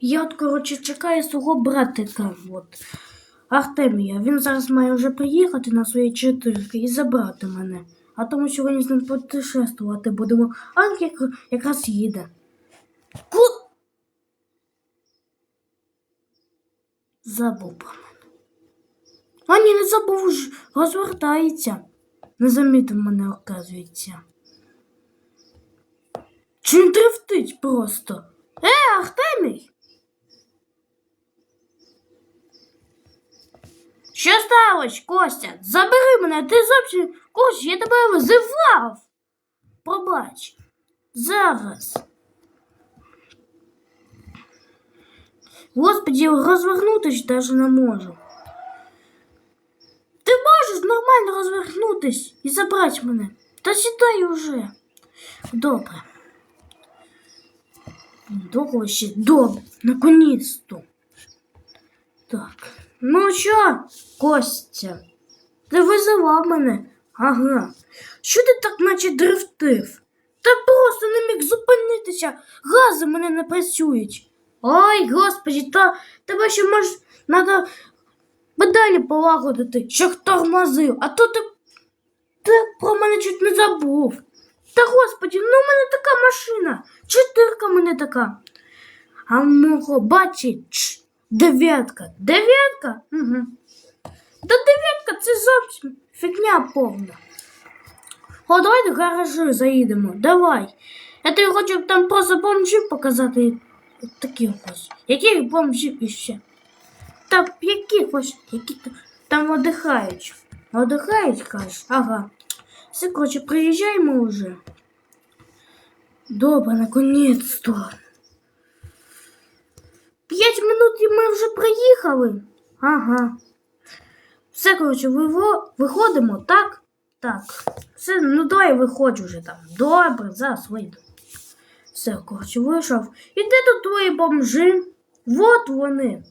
Я от, коротше, чекаю свого братика. От. Артемія. Він зараз має вже приїхати на свої чотирки і забрати мене. А тому сьогодні з ним путешествувати будемо. А як, якраз їде. Ку... Забув про мене. А ні, не забув, розвертається. Не замітив мене, оказується. Чи він дрифтить просто? Е, Артемій! Що сталося, Костя? Забери мене, ти зовсім Костя, я тебе визивав. Пробач. Зараз. Господи, розвернутися навіть не можу. Ти можеш нормально розвернутись і забрати мене. Та сідай уже. Добре. Довго ще добре. Наконець-то. Так. Ну що, Костя? Ти визивав мене? Ага. Що ти так наче дрифтив? Та просто не міг зупинитися. Гази мене не працюють. Ой, господи, та тебе ще може треба педалі полагодити, щоб тормозив, а то ти, ти про мене чуть не забув. Та господи, ну в мене така машина. Чотирка в мене така. А в мого бачить дев'ятка. Дев'ятка? Угу. Та дев'ятка це зовсім фігня повна. О, давай до гаражу заїдемо. Давай. Я тобі хочу там просто бомжів показати. Таких ось. Яких бомжів іще? Та яких ось, які там одихають. Одихають, кажеш? Ага. Все, коротше, приїжджаємо вже. Добре, наконець-то. П'ять минут і ми вже приїхали. Ага. Все, коротше, виходимо, так? Так. Все, ну давай виходь вже там. Добре, зараз вийду. Все, коротше, вийшов. І де тут твої бомжи? Вот вони.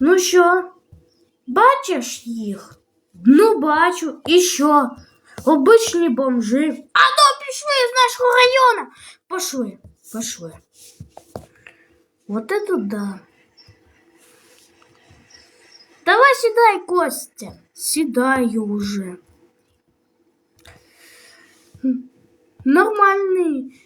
Ну що, бачиш їх? Ну, бачу. І що? Обичні бомжи. А ну пішли з нашого району. Пошли, пошли. Вот это да. Давай сідай, Костя. Сідаю уже. М, Нормальний.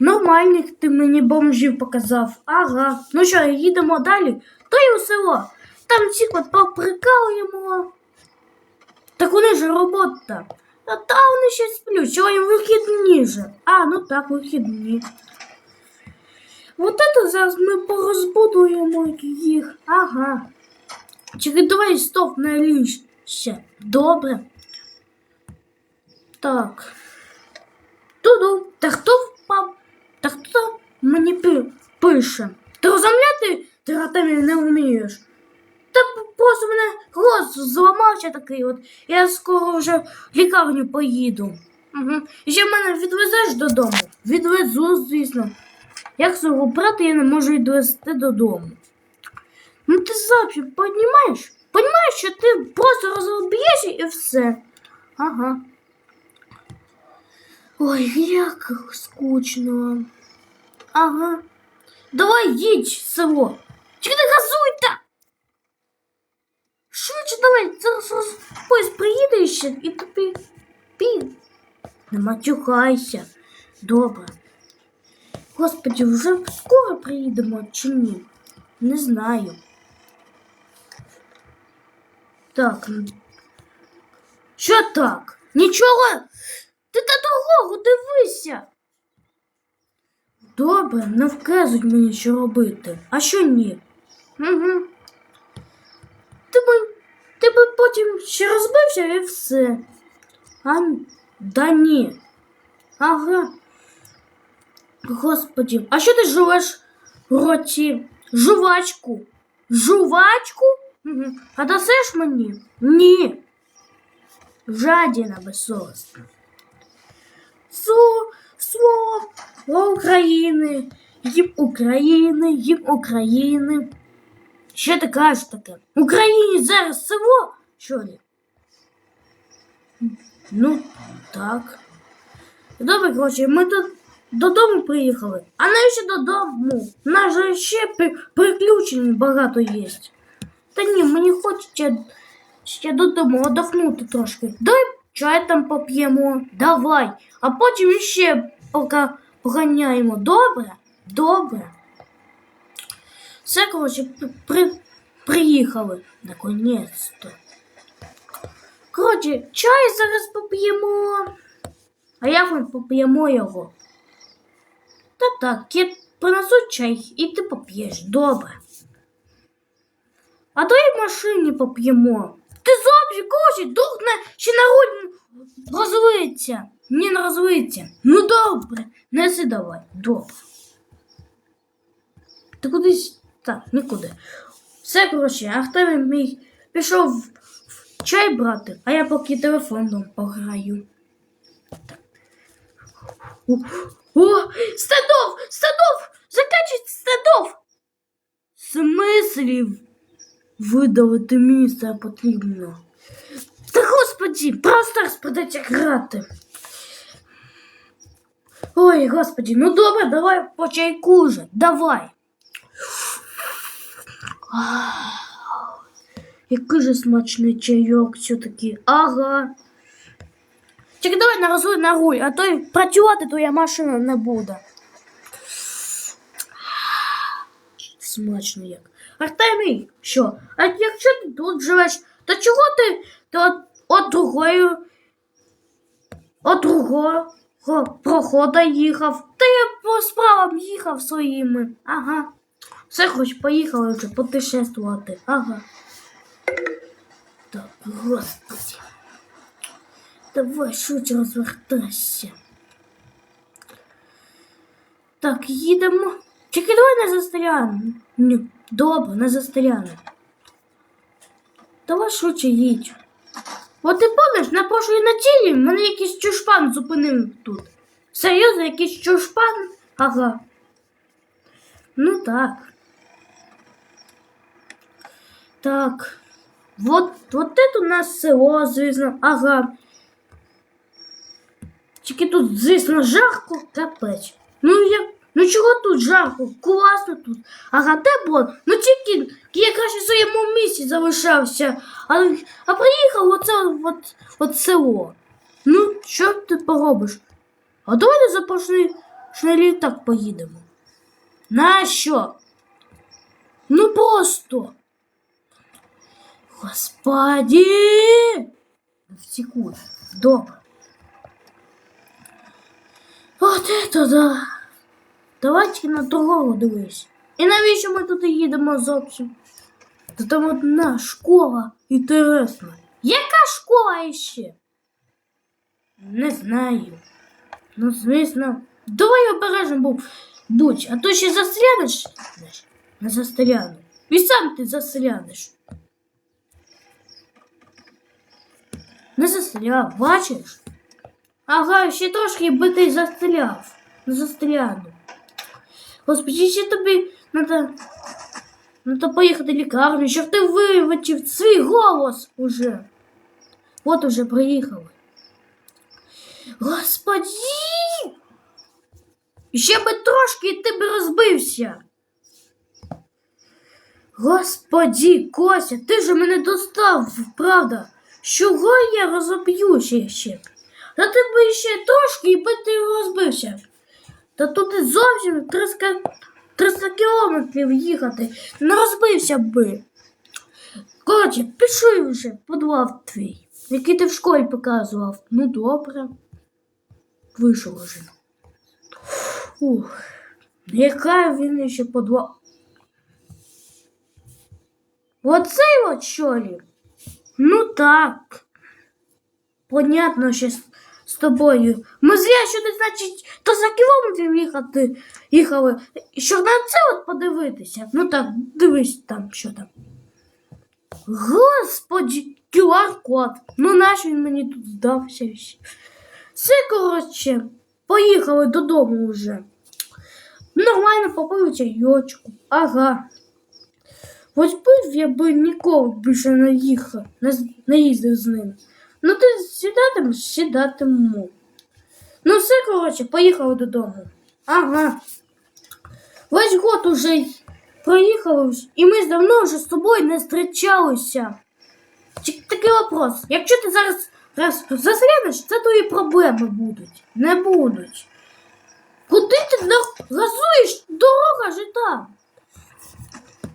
Нормальних ти мені бомжів показав. Ага. Ну що, їдемо далі? То й у село. Там ці от поприкалуємо. Так вони ж робота. А та вони ще сплють, сьогодні вихідні же. А, ну так, вихідні. Вот это зараз ми порозбудуємо їх. Ага. Чекай, давай стоп на ліж. Добре. Так. Туду. Та хто впав? Та хто мені пи- пише? Ти розмовляти ти не вмієш? Та просто мене голос зламався такий от. Я скоро вже в лікарню поїду. Угу. І ще мене відвезеш додому? Відвезу, звісно. Як свого брата я не можу відвезти додому. Ну ти зовсім понімаєш? Понімаєш, що ти просто розроб'єшся і все. Ага. Ой, як скучно. Ага. Давай їдь село. Чекай, не газуй та! Швидше давай, зараз роз... поїзд приїде ще і тобі пі. Не матюхайся. Добре. Господи, вже скоро приїдемо чи ні? Не знаю. Так. Що так? Нічого. Ти та дорогу дивися. Добре, не вказуй мені, що робити. А що ні? Угу. Ти ти би потім ще розбився і все. А да ні. Ага. Господи, а що ти жуєш в роті? Жувачку. Жувачку? Угу. А дасиш мені? Ні. Жадіна безсовісна. Су, слово України, їм України, їм України. Що ти кажеш таке? В Україні зараз село? Що ли? Ну, так. Добре, коротше, ми тут додому приїхали. А навіщо додому? У нас же ще при- приключень багато є. Та ні, мені хочеться ще додому отдохнути трошки. Дай чай там поп'ємо. Давай. А потім ще пока поганяємо. Добре? Добре. Все, коротше, при, при, приїхали. Наконець-то. Коротше, чай зараз поп'ємо. А як ми поп'ємо його? Та так, я принесу чай і ти поп'єш. Добре. А давай в машині поп'ємо. Ти зовсім коротше, дух на ще на руль розлиться. Ні, не розлиться. Ну добре, неси давай. Добре. Ти кудись. Так, нікуди. Все, коротше, Артем мій пішов в- чай брати, а я поки телефоном пограю. О, Стадов! Стадов! Закачать Стадов! Смислів видалити місце потрібно. Та господі, просто розпродаться грати. Ой, господі, ну добре, давай по чайку вже, давай. Який же смачний чайок все-таки. Ага. Тільки давай на розуй на руль, а то працювати твоя машина не буде. Смачно як. Артемій, що? А якщо ти тут живеш, то чого ти, ти от, от другою, от другого прохода їхав? Я по справам їхав своїми. Ага. Все хоч поїхали вже путешествувати. Ага. Так, господи. Давай швидше розвертайся. Так, їдемо. Тільки давай не застряну. Ні, добре, не застряну. Давай швидше їдь. От ти помниш, на прошлій неділі мене якийсь чушпан зупинив тут. Серйозно, якийсь чушпан? Ага. Ну так. Так. Вот, вот это у нас село, звісно. Ага. Тільки тут, звісно, жарко, капець. Ну як, ну чого тут жарко? Класно тут. Ага, тепло. Ну тільки я краще в своєму місці залишався. А, а приїхав оце от, от село. Ну, що ти поробиш? А давай на запашний літак поїдемо. Нащо? Ну просто. Господи! Втекут. Добре. От это да. Давайте на дорогу дивись. І навіщо ми тут їдемо зовсім? Та там одна школа інтересна. Яка школа іще? Не знаю. Ну, звісно. Давай обережно. Будь, а то ще застрянеш. Не застряну. І сам ти застрянеш. Не застряв, бачиш? Ага, ще трошки би ти застряв. Не застряну. Господи, ще тобі надо, надо поїхати в лікарню, щоб ти вивчив свій голос уже. От уже приїхали. Господи! Ще би трошки і ти би розбився. Господі, Кося, ти ж мене достав, правда? Чого я розоб'юся ще? Та ти би ще трошки і би ти розбився. Та тут зовсім 300, 300 кілометрів їхати. Не розбився би. Коротше, пішли вже подвал твій, який ти в школі показував. Ну добре. Вийшов вже. Ух, яка він ще подвал. Оцей от що ли? Ну так. Понятно, що з, тобою. Ми зря сюди, значить, то за кілометрів їхати їхали, щоб на це от подивитися. Ну так, дивись там, що там. Господі, QR-код. Ну наш він мені тут здався. Все, коротше, поїхали додому вже. Нормально попили чайочку. Ага. Ось бив я би ніколи більше не їхав, не, їздив з ним. Ну ти сідатимеш, сідатиму. Ну все, коротше, поїхали додому. Ага. Весь год уже проїхав, і ми давно вже з тобою не зустрічалися. Такий вопрос. Якщо ти зараз раз заслянеш, це твої проблеми будуть. Не будуть. Куди ти газуєш? Дорога ж і там.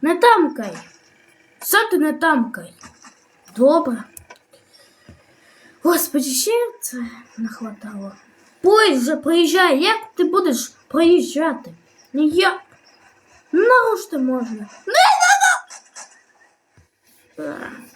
Не тамкай. Все ти не тамкай. Добре. Господи, ще це не хватало. Поїзд вже приїжджає, як ти будеш проїжджати? Ніяк. Нарушити можна. Не надо!